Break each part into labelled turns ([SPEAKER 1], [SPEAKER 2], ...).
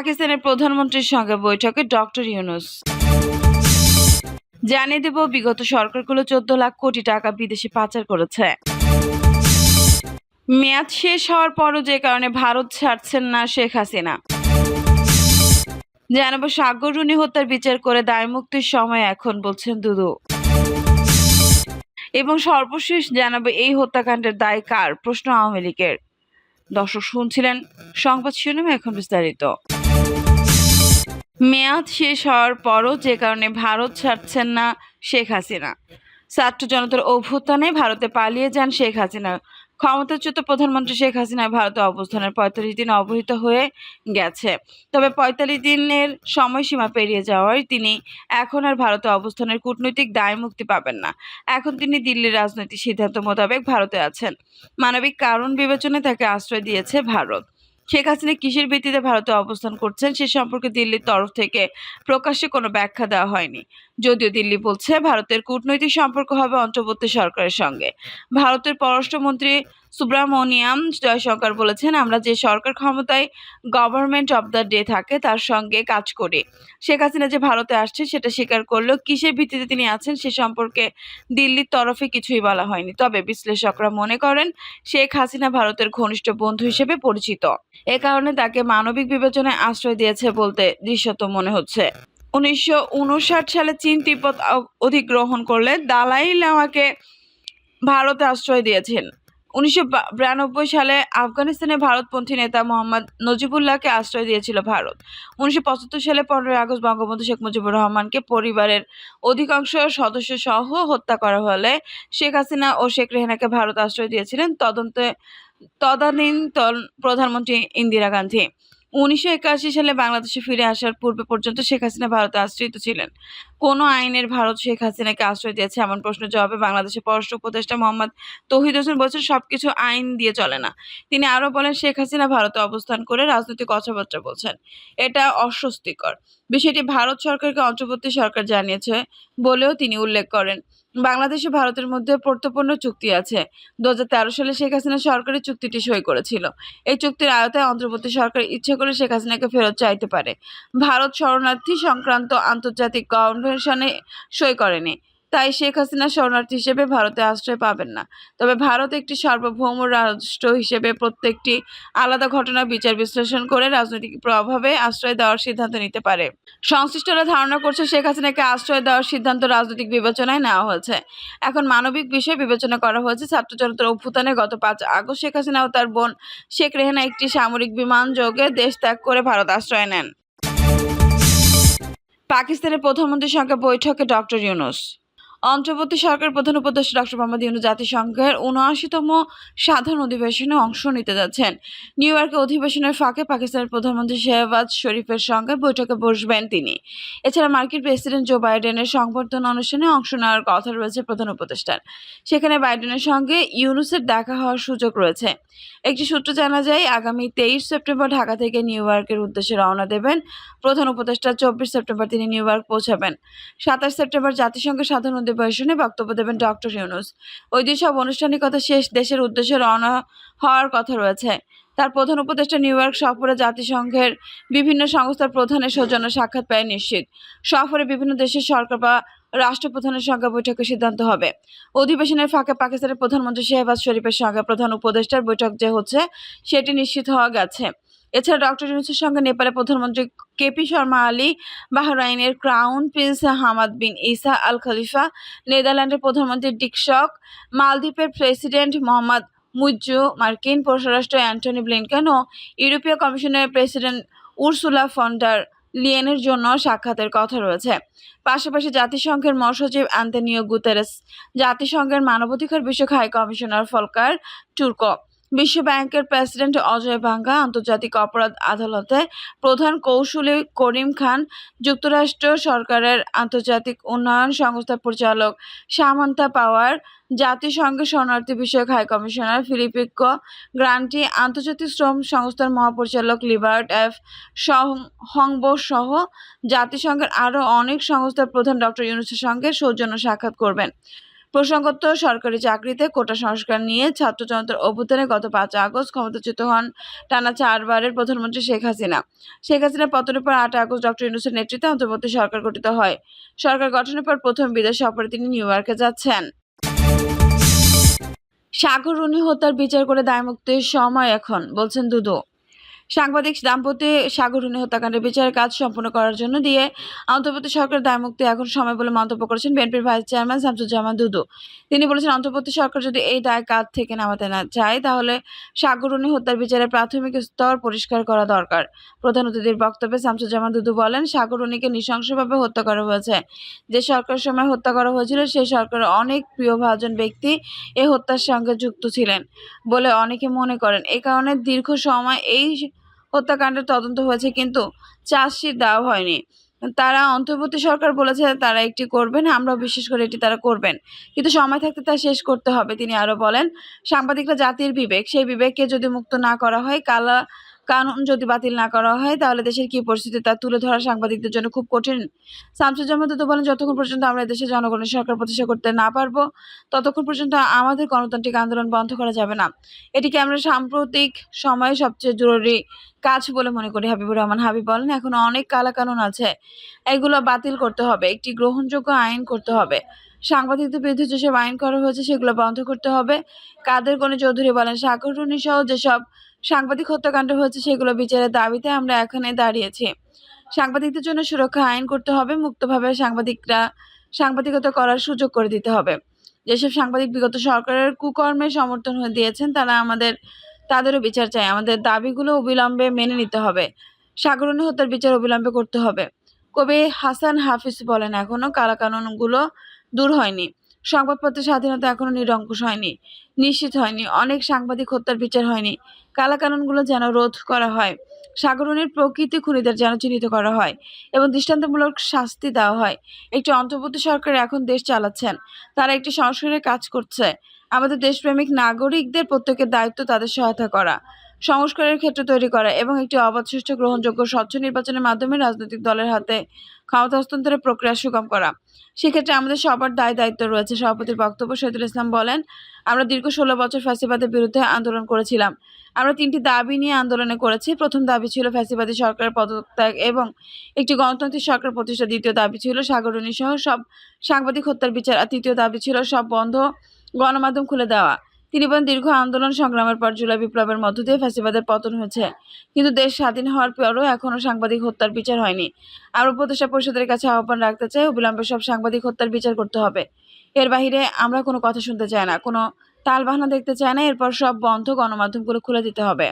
[SPEAKER 1] পাকিস্তানের প্রধানমন্ত্রীর সঙ্গে বৈঠকে ডক্টর ইউনুস। জানিয়ে দেব, বিগত সরকারগুলো চোদ্দ লাখ কোটি টাকা বিদেশে পাচার করেছে। মেয়াদ শেষ হওয়ার পরও যে কারণে ভারত ছাড়ছেন না শেখ হাসিনা। জানাব, সাগর রুনি হত্যার বিচার করে দায়মুক্তির সময় এখন বলছেন দুদু। এবং সর্বশেষ জানাব, এই হত্যাকাণ্ডের দায় কার? প্রশ্ন আওয়ামী লীগের। দর্শক শুনছিলেন সংবাদ শিরোনাম এখন বিস্তারিত। মেয়াদ শেষ হওয়ার পরও যে কারণে ভারত ছাড়ছেন না শেখ হাসিনা। ছাত্র জনতার অভ্যুত্থানে ভারতে পালিয়ে যান শেখ হাসিনা। ক্ষমতাচ্যুত প্রধানমন্ত্রী শেখ হাসিনা ভারতে অবস্থানের পঁয়তাল্লিশ দিন অবহিত হয়ে গেছে। তবে পঁয়তাল্লিশ দিনের সময়সীমা পেরিয়ে যাওয়ায় তিনি এখন আর ভারতে অবস্থানের কূটনৈতিক দায় মুক্তি পাবেন না। এখন তিনি দিল্লির রাজনৈতিক সিদ্ধান্ত মোতাবেক ভারতে আছেন। মানবিক কারণ বিবেচনায় তাকে আশ্রয় দিয়েছে ভারত। শেখ হাসিনা কিসের ভিত্তিতে ভারতে অবস্থান করছেন সে সম্পর্কে দিল্লির তরফ থেকে প্রকাশ্যে কোনো ব্যাখ্যা দেওয়া হয়নি। যদিও দিল্লি বলছে ভারতের কূটনৈতিক সম্পর্ক হবে অন্তর্বর্তী সরকারের সঙ্গে। ভারতের পররাষ্ট্রমন্ত্রী সুব্রামনিয়াম জয়শঙ্কর বলেছেন, আমরা যে সরকার ক্ষমতায় গভর্নমেন্ট অব দ্য ডে থাকে, তার সঙ্গে কাজ করি। শেখ হাসিনা যে ভারতে আসছে, সেটা স্বীকার করলেও কিসের ভিত্তিতে তিনি আছেন, সে সম্পর্কে দিল্লির তরফে কিছুই বলা হয়নি। তবে বিশ্লেষকরা মনে করেন, শেখ হাসিনা ভারতের ঘনিষ্ঠ বন্ধু হিসেবে পরিচিত। এ কারণে তাকে মানবিক বিবেচনায় আশ্রয় দিয়েছে বলতে দৃশ্যত মনে হচ্ছে। উনিশশো উনষাট সালে চীন তিব্বত অধিগ্রহণ করলে দালাই লামাকে ভারতে আশ্রয় দিয়েছেন। উনিশশো বিরানব্বই সালে আফগানিস্তানে ভারতপন্থী নেতা মোহাম্মদ নজিবুল্লাহকে আশ্রয় দিয়েছিল ভারত। উনিশশো পঁচাত্তর সালে পনেরোই আগস্ট বঙ্গবন্ধু শেখ মুজিবুর রহমানকে পরিবারের অধিকাংশ সদস্য সহ হত্যা করা হলে শেখ হাসিনা ও শেখ রেহানাকে ভারত আশ্রয় দিয়েছিলেন। তদন্তে, তদানীন্তন প্রধানমন্ত্রী ইন্দিরা গান্ধী। উনিশশো একাশি সালে বাংলাদেশে ফিরে আসার পূর্বে পর্যন্ত শেখ হাসিনা ভারতে আশ্রিত ছিলেন। কোন আইনের ভারত শেখ হাসিনাকে আশ্রয় দিয়েছে এমন প্রশ্ন জবাবে বাংলাদেশের পররাষ্ট্র উপদেষ্টা মোহাম্মদ তৌহিদ হোসেন বলছেন, সবকিছু আইন দিয়ে চলে না। তিনি আরও বলেন, শেখ হাসিনা ভারতে অবস্থান করে রাজনৈতিক কথাবার্তা বলছেন। এটা অস্বস্তিকর। বিষয়টি ভারত সরকারকে অন্তর্বর্তী সরকার জানিয়েছে বলেও তিনি উল্লেখ করেন। বাংলাদেশ ও ভারতের মধ্যে প্রত্যপূর্ণ চুক্তি আছে। দু হাজার তেরো সালে শেখ হাসিনা সরকারি চুক্তিটি সই করেছিল। এই চুক্তির আয়তায় অন্তর্বর্তী সরকার ইচ্ছে করে শেখ হাসিনাকে ফেরত চাইতে পারে। ভারত শরণার্থী সংক্রান্ত আন্তর্জাতিক কনভেনশনে সই করেনি। তাই শেখ হাসিনা শরণার্থী হিসেবে ভারতে আশ্রয় পাবেন না। তবে ভারত একটি সার্বভৌম রাষ্ট্র হিসেবে প্রত্যেকটি আলাদা ঘটনা বিচার বিশ্লেষণ করে রাজনৈতিক প্রভাবে আশ্রয় দেওয়ার সিদ্ধান্ত নিতে পারে। সংশ্লিষ্টরা ধারণা করছে শেখ হাসিনাকে আশ্রয় দেওয়ার সিদ্ধান্ত রাজনৈতিক বিবেচনায় নেওয়া হয়েছে। এখন মানবিক বিষয় বিবেচনা করা হয়েছে ছাত্র জনতার অভ্যুত্থানে। গত পাঁচ আগস্ট শেখ হাসিনা ও তার বোন শেখ রেহানা একটি সামরিক বিমান যোগে দেশ ত্যাগ করে ভারত আশ্রয় নেন। পাকিস্তানের প্রধানমন্ত্রীর সঙ্গে বৈঠকে ডক্টর ইউনুস। অন্তর্বর্তী সরকার প্রধান উপদেষ্টা ডক্টর মোহাম্মদ ইউনুস জাতিসংঘের উনআশিতম সাধারণ অধিবেশনে অংশ নিতে যাচ্ছেন। নিউ ইয়র্কে অধিবেশনের ফাঁকে পাকিস্তানের প্রধানমন্ত্রী শেহবাজ শরীফের সঙ্গে বৈঠকে বসবেন তিনি। এছাড়া মার্কিন প্রেসিডেন্ট জো বাইডেনের সংবর্ধনা অনুষ্ঠানে অংশ নেওয়ার কথা রয়েছে প্রধান উপদেষ্টার। সেখানে বাইডেনের সঙ্গে ইউনুসের দেখা হওয়ার সুযোগ রয়েছে। একটি সূত্র জানা যায়, আগামী তেইশ সেপ্টেম্বর ঢাকা থেকে নিউ ইয়র্কের উদ্দেশ্যে রওনা দেবেন প্রধান উপদেষ্টা। চব্বিশ সেপ্টেম্বর তিনি নিউ ইয়র্ক পৌঁছাবেন। সাতাশ সেপ্টেম্বর জাতিসংঘের সাধারণ অধিবেশনে বক্তব্য দেবেন ডক্টর ইউনুস। ওই দিন সব আনুষ্ঠানিকতা শেষ, দেশের উদ্দেশ্যে রওনা হওয়ার কথা রয়েছে। তার প্রধান উপদেষ্টা নিউ ইয়র্ক সফরে জাতিসংঘের বিভিন্ন সংস্থার প্রধানের সৌজন্য সাক্ষাৎ পায় নিশ্চিত। সফরে বিভিন্ন দেশের সরকার বা রাষ্ট্রপ্রধানের সঙ্গে বৈঠকের সিদ্ধান্ত হবে। অধিবেশনের ফাঁকে পাকিস্তানের প্রধানমন্ত্রী শেহবাজ শরীফের সঙ্গে প্রধান উপদেষ্টার বৈঠক যে হচ্ছে, সেটি নিশ্চিত হওয়া গেছে। এছাড়া ডক্টর ইউনুসের সঙ্গে নেপালের প্রধানমন্ত্রী KP Sharma Ali, বাহরাইনের crown prince Hamad bin Isa Al Khalifa, নেদারল্যান্ডের প্রধানমন্ত্রী ডিকশক মালদ্বীপের প্রেসিডেন্ট মোহাম্মদ মুজ্জু মার্কিন পররাষ্ট্র অ্যান্টনি ব্লিনকেন ও ইউরোপীয় কমিশনের প্রেসিডেন্ট উর্সুলা ফন্ডার লিয়েনের জন্য সাক্ষাতের কথা রয়েছে। পাশাপাশি জাতিসংঘের মহাসচিব আন্তনিও গুতেরেস, জাতিসংঘের মানবাধিকার বিষয়ক হাই কমিশনার ফলকার টুর্কো বিশ্ব ব্যাংকের প্রেসিডেন্ট অজয় বাঙ্গা আন্তর্জাতিক অপরাধ আদালতে প্রধান কৌশলী করিম খান, যুক্তরাষ্ট্র সরকারের আন্তর্জাতিক উন্নয়ন সংস্থার পরিচালক সামান্তা পাওয়ার, জাতিসংঘের শরণার্থী বিষয়ক হাই কমিশনার ফিলিপিকো গ্রান্টি, আন্তর্জাতিক শ্রম সংস্থার মহাপরিচালক লিবার্ট এফ. হংব সহ জাতিসংঘের আরও অনেক সংস্থার প্রধান ডক্টর ইউনুসের সঙ্গে সৌজন্য সাক্ষাৎ করবেন। প্রসঙ্গত, সরকারি চাকরিতে কোটা সংস্কার নিয়ে ছাত্র জনতার অভ্যুত্থানে গত পাঁচ আগস্ট ক্ষমতাচ্যুত হন টানা চারবারের প্রধানমন্ত্রী শেখ হাসিনা। শেখ হাসিনার পতনের পর আট আগস্ট ডক্টর ইউনুসের নেতৃত্বে অন্তর্বর্তী সরকার গঠিত হয়। সরকার গঠনের পর প্রথম বিদেশ সফরে তিনি নিউ ইয়র্কে যাচ্ছেন। সাগর রুনি হত্যার বিচার করে দায়মুক্তির সময় এখন, বলছেন দুদু। সাংবাদিক দাম্পত্য সাগরুনি হত্যাকাণ্ডের বিচারের কাজ সম্পন্ন করার জন্য দিয়ে অন্তর্বর্তী সরকার দায়মুক্তি এখন সময় বলে মন্তব্য করেছেন বিএনপির ভাইস চেয়ারম্যান শামসুজ্জামান দুদু। তিনি বলেছেন, অন্তর্বর্তী সরকার যদি এই দায় কাজ থেকে নামাতে না চায়, তাহলে সাগরুনি হত্যার বিচারের প্রাথমিক স্তর পরিষ্কার করা দরকার। প্রধান অতিথির বক্তব্যে শামসুজ্জামান দুদু বলেন সাগরুনিকে নৃশংসভাবে হত্যা করা হয়েছে। যে সরকারের সময় হত্যা করা হয়েছিল, সেই সরকারের অনেক প্রিয়ভাজন ব্যক্তি এ হত্যার সঙ্গে যুক্ত ছিলেন বলে অনেকে মনে করেন। এই কারণে দীর্ঘ সময় এই হত্যাকাণ্ডের তদন্ত হয়েছে, কিন্তু চার্জশিট দেওয়া হয়নি। তারা অন্তর্বর্তী সরকার বলেছে তারা একটি করবেন আমরাও বিশেষ করে এটি তারা করবেন। কিন্তু সময় থাকতে তা শেষ করতে হবে, তিনি আরও বলেন। সাংবাদিকরা জাতির বিবেক, সেই বিবেককে যদি মুক্ত না করা হয়, কালা কানুন যদি বাতিল না করা হয়, তাহলে দেশের কি পরিস্থিতি? তা তুলে ধরা সাংবাদিকদের জন্য খুব কঠিন। শামসুজ্জামান তো বলেন, যতক্ষণ পর্যন্ত আমরা দেশের জনগণের সরকার প্রতিষ্ঠা করতে না পারব, ততক্ষণ পর্যন্ত আমাদের গণতান্ত্রিক আন্দোলন বন্ধ করা যাবে না। এটিকে আমরা সাম্প্রতিক সময়ে সবচেয়ে জরুরি কাজ বলে মনে করি, হাবিবুর রহমান। হাবিব বলেন, এখন অনেক কালাকানুন আছে। এগুলো বাতিল করতে হবে। একটি গ্রহণযোগ্য আইন করতে হবে। সাংবাদিকদের বিরুদ্ধে যেসব আইন করা হয়েছে, সেগুলো বন্ধ করতে হবে। কাদের গণি চৌধুরী বলেন সাগররুনি সহ যেসব সাংবাদিক হত্যাকাণ্ড হয়েছে, সেগুলো বিচারের দাবিতে আমরা এখানে দাঁড়িয়েছি। সাংবাদিকদের জন্য সুরক্ষা আইন করতে হবে, মুক্তভাবে সাংবাদিকরা সাংবাদিকতা করার সুযোগ করে দিতে হবে। যেসব সাংবাদিক বিগত সরকারের কুকর্মের সমর্থন হয়ে দিয়েছেন, তারা আমাদের, তাদেরও বিচার চাই আমাদের দাবিগুলো অবিলম্বে মেনে নিতে হবে। সাগরণী হত্যার বিচার অবিলম্বে করতে হবে। কবি হাসান হাফিজ বলেন এখনও কালাকানুনগুলো দূর হয়নি। সংবাদপত্রের স্বাধীনতা এখনও নিরঙ্কুশ হয়নি। নিশ্চিত হয়নি। অনেক সাংবাদিক হত্যার বিচার হয়নি। কালাকানুনগুলো যেন রোধ করা হয়। সাগরণীর প্রকৃতি খুনিদের যেন চিহ্নিত করা হয় এবং দৃষ্টান্তমূলক শাস্তি দেওয়া হয়। একটি অন্তর্বর্তী সরকার এখন দেশ চালাচ্ছেন। তারা একটি সংস্কারের কাজ করছে। আমাদের দেশপ্রেমিক নাগরিকদের প্রত্যেকের দায়িত্ব তাদের সহায়তা করা। সংস্কারের ক্ষেত্র তৈরি করা এবং একটি অবাধ সুষ্ঠু গ্রহণযোগ্য স্বচ্ছ নির্বাচনের মাধ্যমে রাজনৈতিক দলের হাতে ক্ষমতা হস্তান্তরের প্রক্রিয়া সুগম করা। সেক্ষেত্রে আমাদের সবার দায় দায়িত্ব রয়েছে, সভাপতির বক্তব্য শহীদুল ইসলাম বলেন, আমরা দীর্ঘ ষোলো বছর ফ্যাসিবাদের বিরুদ্ধে আন্দোলন করেছিলাম। আমরা তিনটি দাবি নিয়ে আন্দোলনে করেছি। প্রথম দাবি ছিল ফ্যাসিবাদী সরকারের পদত্যাগ এবং একটি গণতান্ত্রিক সরকার প্রতিষ্ঠা। দ্বিতীয় দাবি ছিল সাগরণী সহ সব সাংবাদিক হত্যার বিচার। আর তৃতীয় দাবি ছিল সব বন্ধ গণমাধ্যম খুলে দেওয়া। তিনি বলেন, দীর্ঘ আন্দোলন সংগ্রামের পর জুলাই বিপ্লবের মধ্য দিয়ে ফ্যাসিবাদের পতন হয়েছে। কিন্তু দেশ স্বাধীন হওয়ার পরও এখনও সাংবাদিক হত্যার বিচার হয়নি। আমরা উপদেষ্টা পরিষদের কাছে আহ্বান রাখতে চাই, অবিলম্বে সব সাংবাদিক হত্যার বিচার করতে হবে। এর বাহিরে আমরা কোনো কথা শুনতে চাই না, কোনো তালবাহানা দেখতে চাই না, এরপর সব বন্ধ গণমাধ্যমগুলো খুলে দিতে হবে।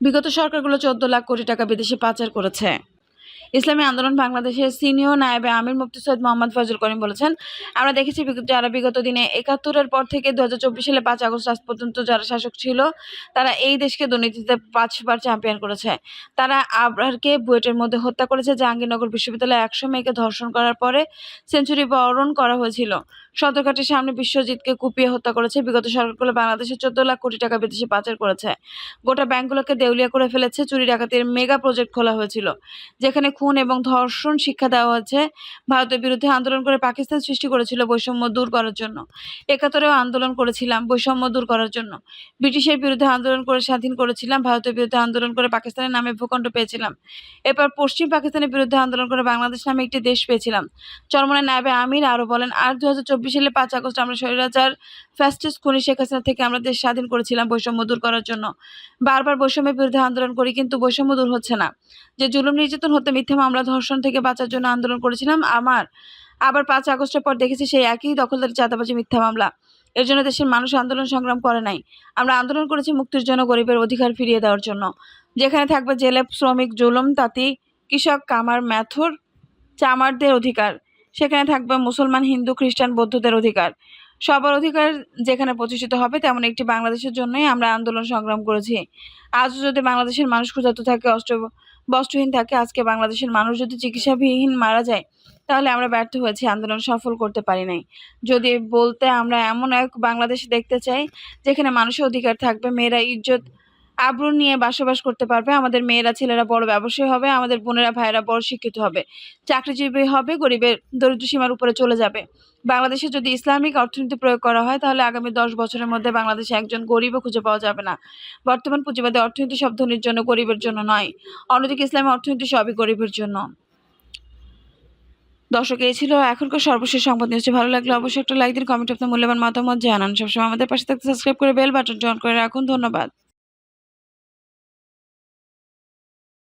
[SPEAKER 1] বিগত সরকারগুলো চোদ্দ লাখ কোটি টাকা বিদেশে পাচার করেছে। ইসলামী আন্দোলন বাংলাদেশের সিনিয়র নায়েবে আমির মুফতি সৈয়দ মোহাম্মদ ফজল করিম বলেছেন, আমরা দেখেছি যারা বিগত দিনে একাত্তরের পর থেকে দু হাজার চব্বিশ সালে পাঁচ আগস্ট আজ পর্যন্ত যারা শাসক ছিল, তারা এই দেশকে দুর্নীতিতে পাঁচবার চ্যাম্পিয়ন করেছে। তারা আবরারকে বুয়েটের মধ্যে হত্যা করেছে, জাহাঙ্গীরনগর বিশ্ববিদ্যালয়ে একশো মেয়েকে ধর্ষণ করার পরে সেঞ্চুরি বরণ করা হয়েছিল। সদরঘাটের সামনে বিশ্বজিৎকে কুপিয়ে হত্যা করেছে। বিগত সরকারগুলো বাংলাদেশে চোদ্দ লাখ কোটি টাকা বিদেশে পাচার করেছে। গোটা ব্যাংকগুলোকে দেউলিয়া করে ফেলেছে। চুরি ডাকাতির মেগা প্রজেক্ট খোলা হয়েছিল, যেখানে খুন এবং ধর্ষণ শিক্ষা দেওয়া হয়েছে। ভারতের বিরুদ্ধে আন্দোলন করে পাকিস্তান সৃষ্টি করেছিল বৈষম্য দূর করার জন্য। একাত্তরেও আন্দোলন করেছিলাম বৈষম্য দূর করার জন্য। ব্রিটিশের বিরুদ্ধে আন্দোলন করে স্বাধীন করেছিলাম, ভারতের বিরুদ্ধে আন্দোলন করে পাকিস্তানের নামে ভূখণ্ড পেয়েছিলাম। এরপর পশ্চিম পাকিস্তানের বিরুদ্ধে আন্দোলন করে বাংলাদেশ নামে একটি দেশ পেয়েছিলাম। চরমনের নায়বে আমির আরও বলেন, আর দু হাজার চব্বিশ সালে পাঁচ আগস্ট আমরা স্বৈরাচার ফ্যাস্টিস খুনি শেখ হাসিনা থেকে আমরা দেশ স্বাধীন করেছিলাম বৈষম্য দূর করার জন্য। বারবার বৈষম্যের বিরুদ্ধে আন্দোলন করি কিন্তু বৈষম্য দূর হচ্ছে না। যে জুলুম নির্যাতন হতে মিথ্যা মামলা ধর্ষণ থেকে বাঁচার জন্য আন্দোলন করেছিলাম। আমার আবার পাঁচ আগস্টের পর দেখেছি সেই একই দখলদারি চাঁদাবাজি, মিথ্যা মামলা। এর জন্য দেশের মানুষ আন্দোলন সংগ্রাম করে নাই। আমরা আন্দোলন করেছি মুক্তির জন্য গরিবের অধিকার ফিরিয়ে দেওয়ার জন্য। যেখানে থাকবে জেলে শ্রমিক, জুলুম, তাঁতি, কৃষক, কামার, ম্যাথর, চামারদের অধিকার। সেখানে থাকবে মুসলমান, হিন্দু, খ্রিস্টান, বৌদ্ধদের অধিকার। সবার অধিকার যেখানে প্রতিষ্ঠিত হবে, তেমন একটি বাংলাদেশের জন্যই আমরা আন্দোলন সংগ্রাম করেছি। আজও যদি বাংলাদেশের মানুষ ক্ষুধার্ত থাকে, অস্ত্র বস্ত্রহীন থাকে, আজকে বাংলাদেশের মানুষ যদি চিকিৎসাবিহীন মারা যায়, তাহলে আমরা ব্যর্থ হয়েছি, আন্দোলন সফল করতে পারি নাই। যদি বলতে আমরা এমন এক বাংলাদেশ দেখতে চাই, যেখানে মানুষের অধিকার থাকবে, মেয়েরা ইজ্জত আব্রু নিয়ে বসবাস করতে পারবে, আমাদের মেয়েরা, ছেলেরা বড় ব্যবসায়ী হবে, আমাদের বোনেরা, ভাইয়েরা বড় শিক্ষিত হবে, চাকরিজীবী হবে, গরিবের দরিদ্র সীমার উপরে চলে যাবে। বাংলাদেশে যদি ইসলামিক অর্থনীতি প্রয়োগ করা হয়, তাহলে আগামী দশ বছরের মধ্যে বাংলাদেশে একজন গরিবও খুঁজে পাওয়া যাবে না। বর্তমান পুঁজিবাদী অর্থনীতি সব ধনীর জন্য গরিবের জন্য নয়, অন্যদিকে ইসলামী অর্থনীতি সবই গরিবের জন্য। দর্শক, এই ছিল এখনকার সর্বশেষ সংবাদ নিউজটি ভালো লাগলে অবশ্যই একটা লাইক দিন কমেন্ট আপনার মূল্যবান মতামত জানান। সবসময় আমাদের পাশে থাকতে সাবস্ক্রাইব করে বেল বাটনটি অন করে রাখুন। ধন্যবাদ।